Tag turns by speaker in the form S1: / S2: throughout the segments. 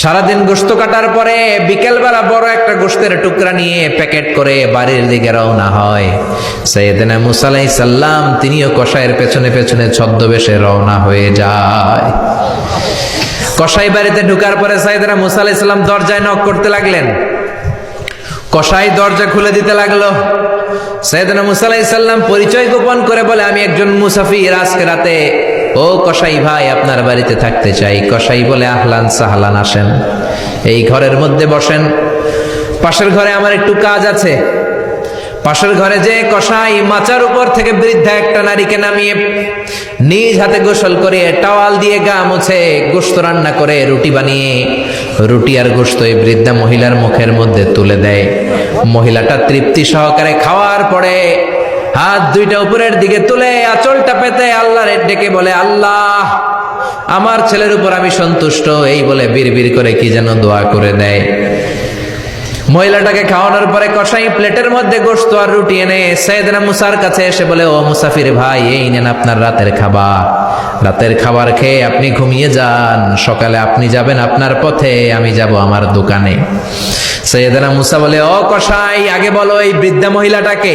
S1: সারাদিন গোস্ত কাটার পরে বিকেলবেলা বড় একটা গোস্তের টুকরা নিয়ে প্যাকেট করে বাড়ির দিকে রওনা হয়। সৈয়দনা মুসালাই সাল্লাম তিনিও কষায়ের পেছনে পেছনে ছদ্মবেশে রওনা হয়ে যায়। কসাই বাড়িতে ঢুকার পরে সাইদানা মুসা আলাইসাল্লাম দরজায় নক করতে লাগলেন। কসাই দরজা খুলে দিতে লাগল। সৈয়দনা মুসা আলাইসাল্লাম পরিচয় গোপন করে বলে, আমি একজন মুসাফির, আজকে রাতে ও কসাই ভাই, আপনার বাড়িতে থাকতে চাই। কসাই বলে, আহলান সাহলান, আসেন। এই ঘরের মধ্যে বসেন। পাশের ঘরে আমার একটু কাজ আছে। পাশের ঘরে যে কষাই মাচার উপর থেকে বৃদ্ধা একটা নারীকে নামিয়ে নিজ হাতে গোসল করে টাওয়াল দিয়ে গা মুছে গোস্ত রান্না করে রুটি বানিয়ে রুটি আর গোস্ত এই বৃদ্ধা মহিলার মুখের মধ্যে তুলে দেয়। মহিলাটা তৃপ্তি সহকারে খাওয়ার পরে হাত দুইটা উপরের দিকে তুলে আঁচলটা পেতে আল্লাহর ডেকে বলে, আল্লাহ, আমার ছেলের উপর আমি সন্তুষ্ট। এই বলে বিড় করে কি যেন দোয়া করে দেয়। মহিলাটাকে খাওয়ানোর পরে কষাই প্লেটের মধ্যে গোস্ত আর রুটি এনে সৈয়দনা মুসার কাছে এসে বলে, ও মুসাফির ভাই, এই নেন আপনার রাতের খাবার। রাতের খাবার খেয়ে আপনি ঘুমিয়ে যান। সকালে আপনি যাবেন আপনার পথে, আমি যাব আমার দোকানে। সৈয়দনা মুসা বলে, ও কষাই আগে বলো এই বৃদ্ধা মহিলাটাকে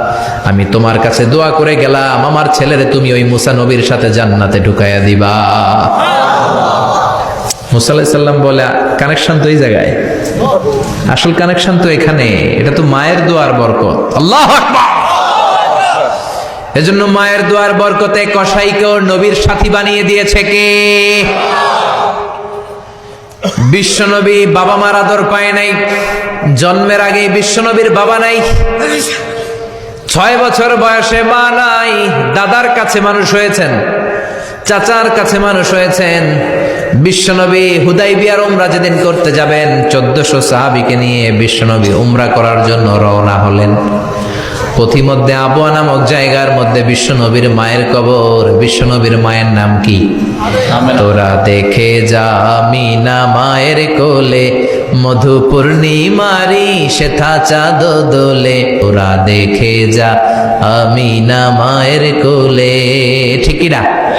S1: আমি তোমার কাছে দোয়া করে গেলাম, আমার ছেলেরে তুমি ওই মুসা নবীর সাথে জান্নাতে ঢুকাইয়া দিবা। মুসা আলাইহিস সাল্লাম বলে, কানেকশন তো এই জায়গায়। আসল কানেকশন তো এখানে, এটা তো মায়ের দোয়ার বরকত। আল্লাহ এজন্য মায়ের দোয়ার বরকতে কসাইকেও নবীর সাথী বানিয়ে দিয়েছে কে? বিশ্বনবী বাবা মার আদর পায় নাই, জন্মের আগে বিশ্বনবীর বাবা নাই। ছয় বছর বয়সে মা নাই দাদার কাছে মানুষ হয়েছেন চাচার কাছে মানুষ হয়েছেন। বিশ্বনবী হুদাই বিয়ার উমরা যেদিন করতে যাবেন চোদ্দশো সাহাবিকে নিয়ে বিশ্বনবী উমরা করার জন্য রওনা হলেন। পথিমধ্যে আবুয়া নামক জায়গার মধ্যে বিশ্বনবীর মায়ের কবর। বিশ্বনবীর মায়ের নাম কি? তোরা দেখে যা মিনা মায়ের কোলে মধু পূর্ণিমারি সেথা চাঁদ দোলে। তোরা দেখে যা আমিনা মায়ের কোলে। ঠিকই না?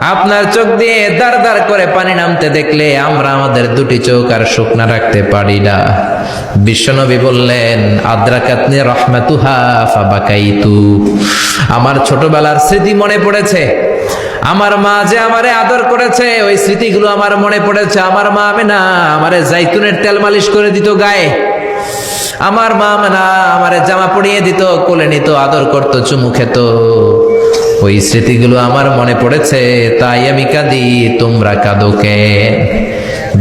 S1: আপনার চোখ দিয়ে দার দার করে পানি নামতে দেখলে আমরা আমাদের দুটি চোখ আর শুকনা রাখতে পারি না। বিশ্বনবী বললেন, আদ্রাকাতনি রহমাতুহা ফাবাকাইতু। আমার ছোটবেলার স্মৃতি মনে পড়েছে। আমার মা যে আমারে আদর করেছে, ওই স্মৃতিগুলো আমার মনে পড়েছে। আমার মা আমি না আমারে জাইতুনের তেল মালিশ করে দিত গায়ে। আমার মা না আমারে জামা পরিয়ে দিত, কোলে নিত, আদর করতো, চুমু খেত। ওই স্মৃতিগুলো আমার মনে পড়েছে, তাই আমি কাঁদি, তোমরা কাঁদো কেন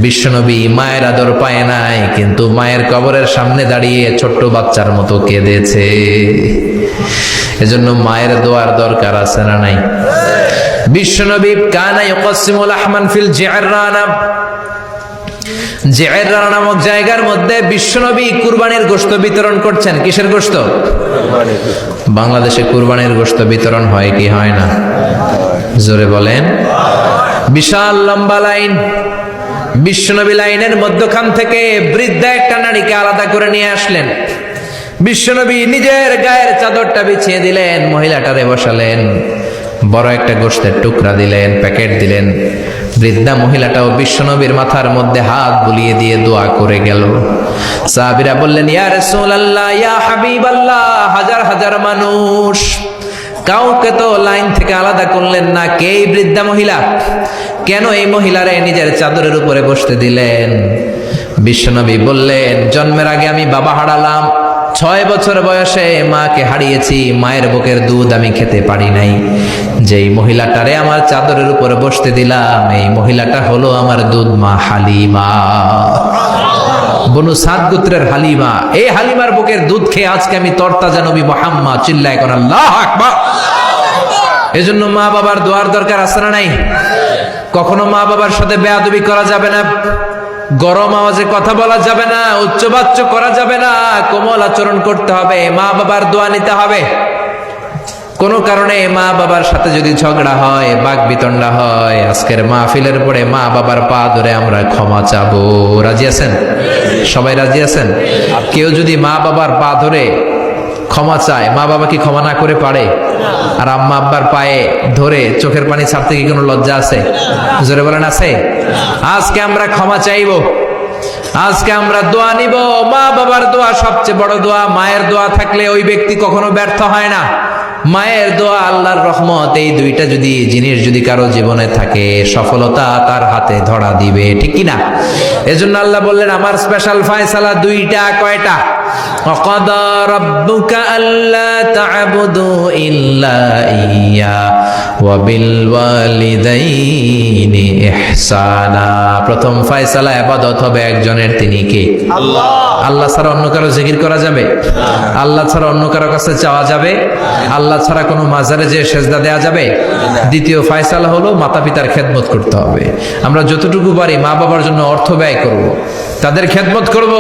S1: বিশ্বনবী মায়ের আদর পায় নাই, কিন্তু মায়ের কবরের সামনে দাঁড়িয়ে ছোট্ট বাচ্চার মতো কেঁদেছে। এজন্য মায়ের দোয়ার দরকার আছে না নাই? বিশ্বনবী কানা ইউকাসিমুল আহমান ফিল জিআররানা জিআররানা নামক জায়গার মধ্যে বিশ্বনবী কুরবানির গোশত বিতরণ করছেন। কিসের গোশত? বাংলাদেশে কুরবানির গোস্ত বিতরণ হয় কি হয় না? জোরে বলেন। বিশাল লম্বা লাইন। বিশ্বনবী লাইনের মধ্যখান থেকে বৃদ্ধা একটা নারীকে আলাদা করে নিয়ে আসলেন। বিশ্বনবী নিজের গায়ের চাদরটা বিছিয়ে দিলেন, মহিলাটারে বসালেন, বড় একটা গোষ্ঠের টুকরা দিলেন, প্যাকেট দিলেন। বৃদ্ধা মহিলাটাও বিশ্বনবীর মাথার মধ্যে হাত বুলিয়ে দিয়ে দোয়া করে গেল। সাহাবীরা বললেন, ইয়া রাসূলুল্লাহ, ইয়া হাবিবাল্লাহ, হাজার হাজার মানুষ, কাউকে তো লাইন থেকে আলাদা করলেন না, কে বৃদ্ধা মহিলা? কেন এই মহিলারে নিজের চাদরের উপরে বসতে দিলেন? বিশ্বনবী বললেন, জন্মের আগে আমি বাবা হারালাম ছয় বছর বয়সে মাকে হারিয়েছি, মায়ের বুকের দুধ আমি খেতে পারি নাই। যেই মহিলাটারে আমার চাদরের উপরে বসতে দিলাম, এই মহিলাটা হলো আমার দুধ মা হালিমা। বনু সাদ গোত্রের হালিমা এই হালিমার বুকের দুধ খেয়ে আজকে আমি তরতাজা নবী মোহাম্মদ, চিল্লায় করেন আল্লাহ আকবার। এজন্য মা বাবার দোয়ার দরকার না নাই? কখনো মা বাবার সাথে বেয়াদবি করা যাবে না। গরম আওয়াজে কথা বলা যাবে না, উচ্চবাচ্য করা যাবে না, কোমল আচরণ করতে হবে, মা বাবার দোয়া নিতে হবে। কোনো কারণে মা বাবার সাথে যদি ঝগড়া হয়, বাঘ বিতণ্ডা হয়, আজকের মাহফিলের পরে মা বাবার পা ধরে আমরা ক্ষমা চাবো। রাজি আছেন? সবাই রাজি আছেন? কেউ যদি মা বাবার পা ধরে ক্ষমা চায়। মা বাবা কি ক্ষমা না করে পারে? আর আম্মা আব্বার পায়ে ধরে চোখের পানি ছাড়তে কি কোনো লজ্জা আছে? জোরে বলেন, আছে? আজকে আমরা ক্ষমা চাইব। আজকে আমরা দোয়া নিব। মা বাবার দোয়া সবচেয়ে বড় দোয়া। মায়ের দোয়া থাকলে ওই ব্যক্তি কখনো ব্যর্থ হয় না। মায়ের দোয়া, আল্লাহর রহমত, এই দুইটা যদি জিনিস যদি কারও জীবনে থাকে, সফলতা তার হাতে ধরা দিবে। ঠিক কি না এজন্য আল্লাহ বললেন, আমার স্পেশাল ফয়সালা দুইটা, কয়টা? وقضى ربك ألا تعبدوا إلا إياه وبالوالدين إحسانا প্রথম ফয়সালা ইবাদত হবে একজনের তিনি কে
S2: আল্লাহ
S1: আল্লাহ ছাড়া অন্য কারো জিকির করা যাবে আল্লাহ ছাড়া অন্য কারো কাছে চাওয়া যাবে আল্লাহ ছাড়া কোনো মাজারে যে সেজদা দেওয়া যাবে দ্বিতীয় ফয়সালা হলো মাতা পিতার খেদমত করতে হবে আমরা যতটুকু পারি মা বাবার জন্য অর্থ ব্যয় করব তাদের খেদমত করব